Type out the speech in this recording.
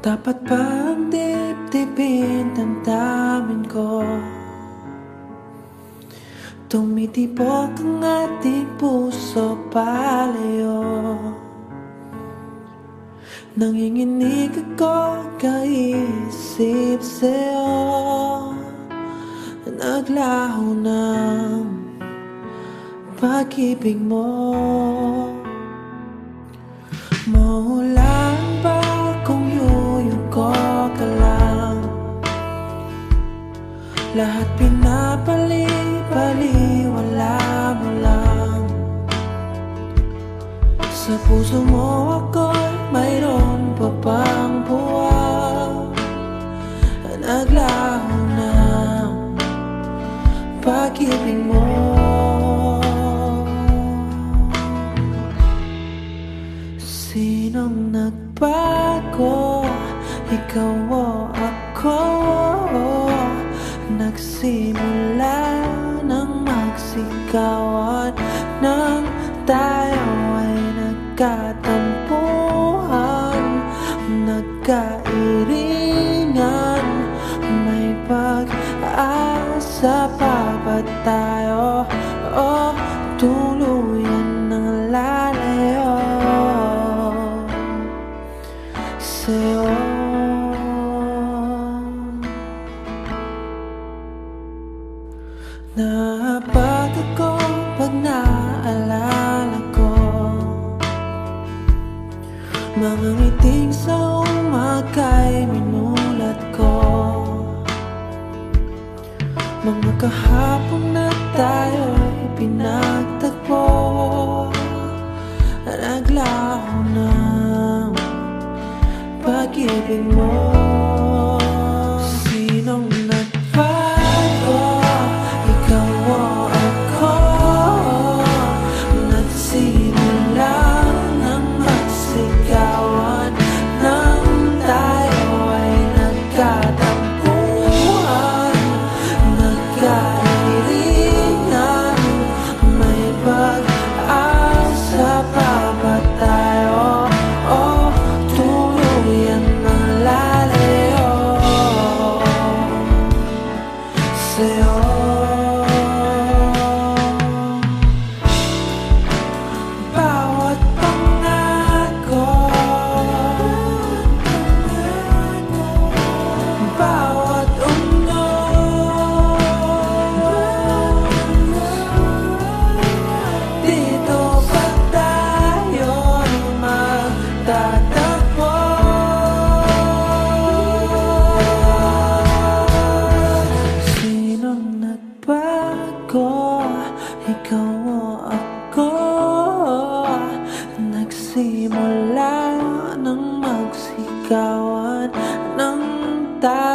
Dapat bang dip-dipin damdamin ko. Tumitibok ang ating puso palayo Nanginginig ako kaisip sa'yo. Naglaho ng pag-ibig mo. Maulan Lahat pinapali-paliwala mo lang. Sa puso mo ako'y mayroon pa bang buwag. Naglaho ng pag-ibig mo. Sinong nagbago? Ikaw o ako magsigawan Nang tayo ay nagkatampuhan Nagkairingan. May pag-asa pa ba tayo? O tuluyan ng lalayo. Sa'yo pag-ibig Nagsimula ng magsigawan Nang tayo